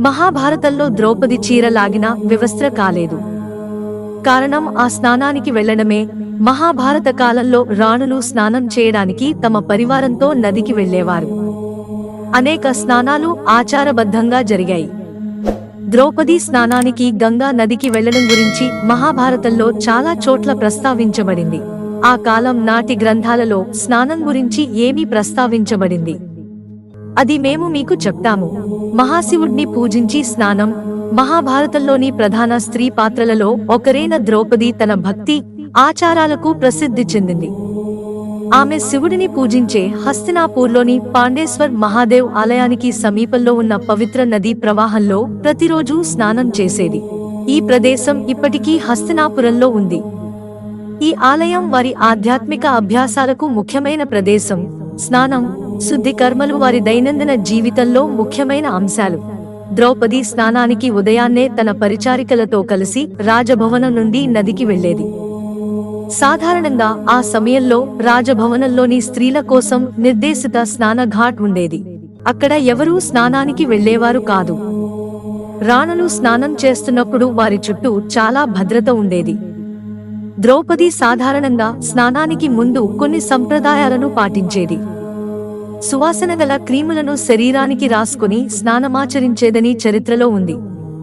మహాభారతంలో ద్రౌపది చీర లాగినా వివస్త్ర కాలేదు. కారణం ఆ స్నానానికి వెళ్ళడమే మహాభారత కాలంలో రాణులు స్నానం చేయడానికి తమ పరివారంతో నదికి వెళ్ళేవారు అనేక స్నానాలు ఆచారబద్ధంగా జరిగాయి. ద్రౌపది స్నానానికి గంగా నదికి వెళ్ళడం గురించి మహాభారతంలో చాలా చోట్ల ప్రస్తావించబడింది. ఆ కాలం నాటి గ్రంథాలలో స్నానం గురించి ఏమీ ప్రస్తావించబడింది. అది మేము మీకు చెప్తాము. మహాశివుడిని పూజించి స్నానం మహాభారతంలోని ప్రధాన స్త్రీ పాత్రలలో ఒకరైన ద్రౌపది తన భక్తి ఆచారాలకు ప్రసిద్ధి చెందింది. ఆమె శివుడిని పూజించే హస్తినాపూర్లోని పాండేశ్వర్ మహాదేవ్ ఆలయానికి సమీపంలో ఉన్న పవిత్ర నదీ ప్రవాహంలో ప్రతిరోజు స్నానం చేసేది. ఈ ప్రదేశం ఇప్పటికీ హస్తినాపురంలో ఉంది. ఈ ఆలయం వారి ఆధ్యాత్మిక అభ్యాసాలకు ముఖ్యమైన ప్రదేశం. స్నానం శుద్ధి కర్మలు వారి దైనందిన జీవితంలో ముఖ్యమైన అంశాలు. ద్రౌపది స్నానానికి ఉదయాన్నే తన పరిచారికలతో కలిసి రాజభవనం నుండి నదికి వెళ్ళేది సాధారణంగా ఆ సమయంలో రాజభవనంలోని స్త్రీల కోసం నిర్దేశిత స్నానఘాట్ ఉండేది. అక్కడ ఎవరూ స్నానానికి వెళ్ళేవారు కాదు. రాణులు స్నానం చేస్తున్నప్పుడు వారి చుట్టూ చాలా భద్రత ఉండేది. ద్రౌపది సాధారణంగా స్నానానికి ముందు కొన్ని సంప్రదాయాలను పాటించేది. సువాసన గల క్రీములను శరీరానికి రాసుకుని స్నానమాచరించేదని చరిత్రలో ఉంది.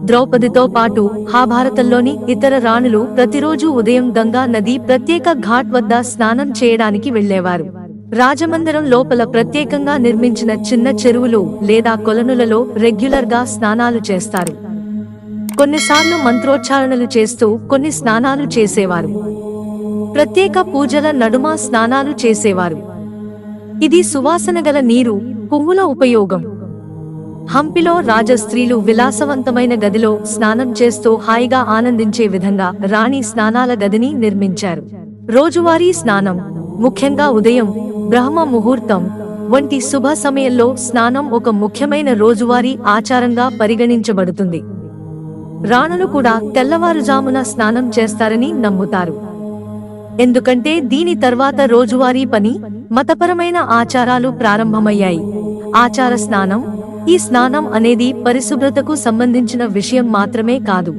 ద్రౌపదితో పాటు మహాభారతంలోని ఇతర రాణులు ప్రతిరోజు ఉదయం గంగా నది ప్రత్యేక ఘాట్ వద్ద స్నానం చేయడానికి వెళ్ళేవారు రాజమందిరం లోపల ప్రత్యేకంగా నిర్మించిన చిన్న చెరువులు లేదా కొలనులలో రెగ్యులర్గా స్నానాలు చేస్తారు. కొన్నిసార్లు మంత్రోచ్చారణలు చేస్తూ కొన్ని స్నానాలు చేసేవారు. ప్రత్యేక పూజల నడుమ స్నానాలు చేసేవారు. ఇది సువాసన గల నీరు పువ్వుల ఉపయోగం. హంపిలో రాజస్త్రీలు విలాసవంతమైన గదిలో స్నానం చేస్తూ హాయిగా ఆనందించే విధంగా రాణి స్నానాల గదిని నిర్మించారు. రోజువారీ స్నానం ముఖ్యంగా ఉదయం బ్రహ్మ ముహూర్తం వంటి శుభ సమయంలో స్నానం ఒక ముఖ్యమైన రోజువారీ ఆచారంగా పరిగణించబడుతుంది. రాణులు కూడా తెల్లవారుజామున స్నానం చేస్తారని నమ్ముతారు. ఎందుకంటే దీని తర్వాత రోజువారీ పని మతపరమైన ఆచారాలు ప్రారంభమయ్యాయి. ఆచార స్నానం ఈ స్నానం అనేది పరిశుభ్రతకు సంబంధించిన విషయం మాత్రమే కాదు.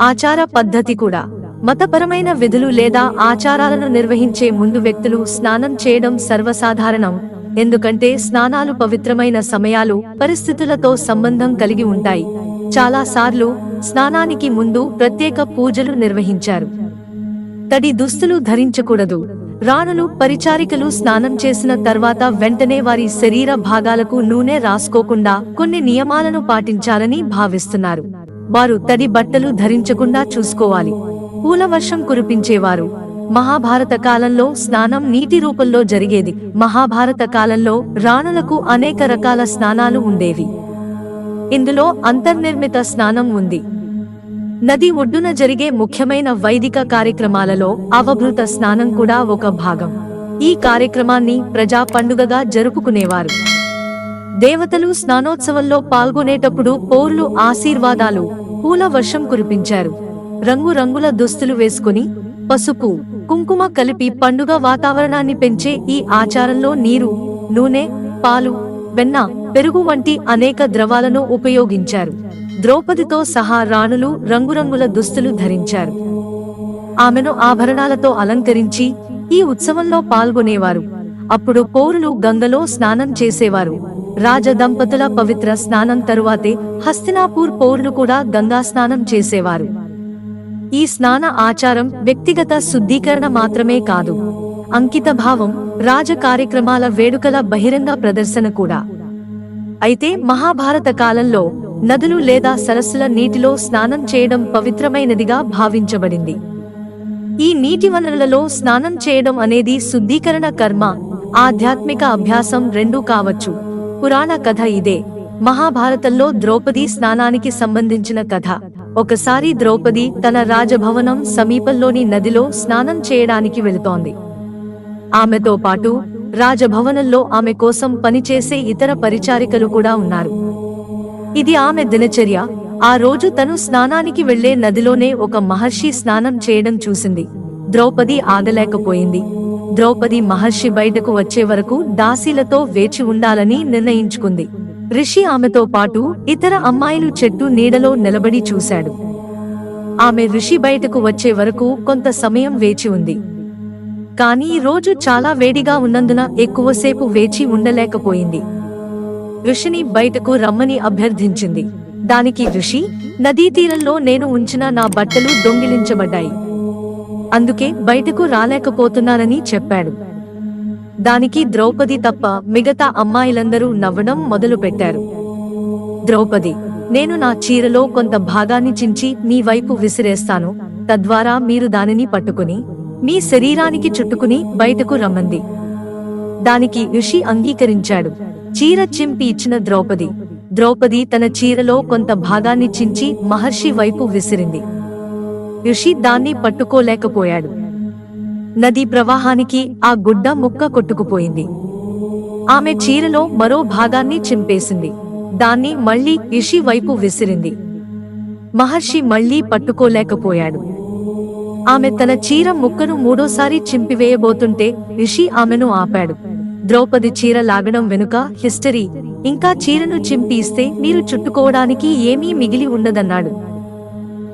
ఆచార పద్ధతి కూడా. మతపరమైన విధులు లేదా ఆచారాలను నిర్వహించే ముందు వ్యక్తులు స్నానం చేయడం సర్వసాధారణం. ఎందుకంటే స్నానాలు పవిత్రమైన సమయాలు పరిస్థితులతో సంబంధం కలిగి ఉంటాయి. చాలాసార్లు స్నానానికి ముందు ప్రత్యేక పూజలు నిర్వహించారు. తడి దుస్తులు ధరించకూడదు. రాణులు పరిచారికలు స్నానం చేసిన తర్వాత వెంటనే వారి శరీర భాగాలకు నూనె రాసుకోకుండా కొన్ని నియమాలను పాటించాలని భావిస్తున్నారు. వారు తడి బట్టలు ధరించకుండా చూసుకోవాలి. పూల వర్షం కురిపించేవారు. మహాభారత కాలంలో స్నానం నీటి రూపంలో జరిగేది. మహాభారత కాలంలో రాణులకు అనేక రకాల స్నానాలు ఉండేవి. ఇందులో అంతర్నిర్మిత స్నానం ఉంది. నది ఒడ్డున జరిగే ముఖ్యమైన వైదిక కార్యక్రమాలలో అవభృత స్నానం కూడా ఒక భాగం. ఈ కార్యక్రమాన్ని ప్రజా పండుగగా జరుపుకునేవారు. దేవతలు స్నానోత్సవంలో పాల్గొనేటప్పుడు పౌరులు ఆశీర్వాదాలు పూల వర్షం కురిపించారు. రంగురంగుల దుస్తులు వేసుకుని పసుపు కుంకుమ కలిపి పండుగ వాతావరణాన్ని పెంచే ఈ ఆచారంలో నీరు నూనె పాలు వెన్న పెరుగు వంటి అనేక ద్రవాలను ఉపయోగించారు. ద్రౌపదితో సహా రాణులు రంగురంగుల దుస్తులు ధరించారు. ఆమెను ఆభరణాలతో అలంకరించి ఈ ఉత్సవంలో పాల్గొనేవారు. అప్పుడు పౌరులు గంగలో స్నానం చేసేవారు. రాజ దంపతుల పవిత్ర స్నానం తరువాతే హస్తినాపూర్ పౌరులు కూడా గంగా స్నానం చేసేవారు. ఈ స్నాన ఆచారం వ్యక్తిగత శుద్ధీకరణ మాత్రమే కాదు. అంకిత భావం రాజ కార్యక్రమాల వేడుకల బహిరంగ ప్రదర్శన కూడా. అయితే మహాభారత కాలంలో నదులు లేదా సరస్సుల నీటిలో స్నానం చేయడం పవిత్రమైనదిగా భావించబడింది. ఈ నీటి వనరులలో స్నానం చేయడం అనేది శుద్ధీకరణ కర్మ ఆధ్యాత్మిక అభ్యాసం రెండూ కావచ్చు. పురాణ కథ ఇదే. మహాభారతంలో ద్రౌపది స్నానానికి సంబంధించిన కథ. ఒకసారి ద్రౌపది తన రాజభవనం సమీపంలోని నదిలో స్నానం చేయడానికి వెళుతోంది. ఆమెతో పాటు రాజభవనంలో ఆమె కోసం పనిచేసే ఇతర పరిచారికలు కూడా ఉన్నారు. ఇది ఆమె దినచర్య. ఆ రోజు తను స్నానానికి వెళ్ళే నదిలోనే ఒక మహర్షి స్నానం చేయడం చూసింది. ద్రౌపది ఆగలేకపోయింది. ద్రౌపది మహర్షి బయటకు వచ్చే వరకు దాసీలతో వేచి ఉండాలని నిర్ణయించుకుంది. రిషి ఆమెతో పాటు ఇతర అమ్మాయిలు చెట్టు నీడలో నిలబడి చూశాడు. ఆమె ఋషి బయటకు వచ్చే వరకు కొంత సమయం వేచి ఉంది. కానీ రోజు చాలా వేడిగా ఉన్నందున ఎక్కువసేపు వేచి ఉండలేకపోయింది. ఋషిని బయటకు రమ్మని అభ్యర్థించింది. దానికి ఋషి నదీ తీరంలో నేను ఉంచిన నా బట్టలు దొంగిలించబడ్డాయి. అందుకే బయటకు రాలేకపోతున్నానని చెప్పాడు. దానికి ద్రౌపది తప్ప మిగతా అమ్మాయిలందరూ నవ్వడం మొదలుపెట్టారు. ద్రౌపది నేను నా చీరలో కొంత భాగాన్ని చించి మీ వైపు విసిరేస్తాను. తద్వారా మీరు దానిని పట్టుకుని మీ శరీరానికి చుట్టుకుని బయటకు రమ్మంది. దానికి ఋషి అంగీకరించాడు. చీర చింపి ఇచ్చిన ద్రౌపది. ద్రౌపది తన చీరలో కొంత భాగాన్ని చించి మహర్షి వైపు విసిరింది. ఋషి దాన్ని పట్టుకోలేకపోయాడు. నదీ ప్రవాహానికి ఆ గుడ్డ ముక్క కొట్టుకుపోయింది. ఆమె చీరలో మరో భాగాన్ని చింపేసింది. దాన్ని మళ్ళీ ఋషి వైపు విసిరింది. మహర్షి మళ్ళీ పట్టుకోలేకపోయాడు. ఆమె తన చీర ముక్కను మూడోసారి చింపివేయబోతుంటే ఋషి ఆమెను ఆపాడు. ద్రౌపది చీర లాగడం వెనుక హిస్టరీ. ఇంకా చీరను చింపిస్తే మీరు చుట్టుకోవడానికి ఏమీ మిగిలి ఉండదన్నాడు.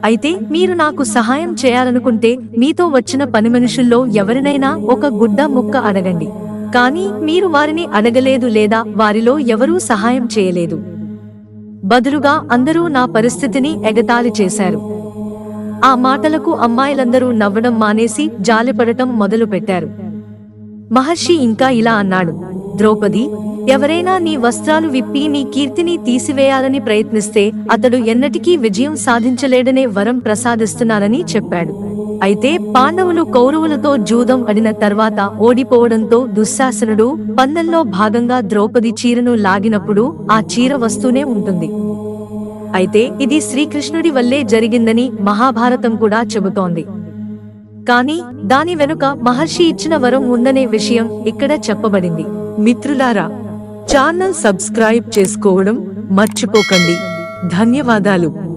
అయితే మీరు నాకు సహాయం చేయాలనుకుంటే మీతో వచ్చిన పని మనుషుల్లో ఎవరినైనా ఒక గుడ్డ ముక్క అడగండి. కానీ మీరు వారిని అడగలేదు లేదా వారిలో ఎవరూ సహాయం చేయలేదు. బదులుగా అందరూ నా పరిస్థితిని ఎగతాళి చేశారు. ఆ మాటలకు అమ్మాయిలందరూ నవ్వడం మానేసి జాలిపడటం మొదలుపెట్టారు. మహర్షి ఇంకా ఇలా అన్నాడు ద్రౌపది ఎవరైనా నీ వస్త్రాలు విప్పి నీ కీర్తిని తీసివేయాలని ప్రయత్నిస్తే అతడు ఎన్నటికీ విజయం సాధించలేడనే వరం ప్రసాదిస్తున్నానని చెప్పాడు. అయితే పాండవులు కౌరవులతో జూదం అడిన తర్వాత ఓడిపోవడంతో దుశ్శాసనుడు పందెంలో భాగంగా ద్రౌపది చీరను లాగినప్పుడు ఆ చీర వస్తూనే ఉంటుంది. అయితే ఇది శ్రీకృష్ణుడి వల్లే జరిగిందని మహాభారతం కూడా చెబుతోంది. కాని దాని వెనుక మహర్షి ఇచ్చిన వరం ఉందనే విషయం ఇక్కడ చెప్పబడింది. మిత్రులారా ఛానల్ సబ్స్క్రైబ్ చేసుకోవడం మర్చిపోకండి. ధన్యవాదాలు.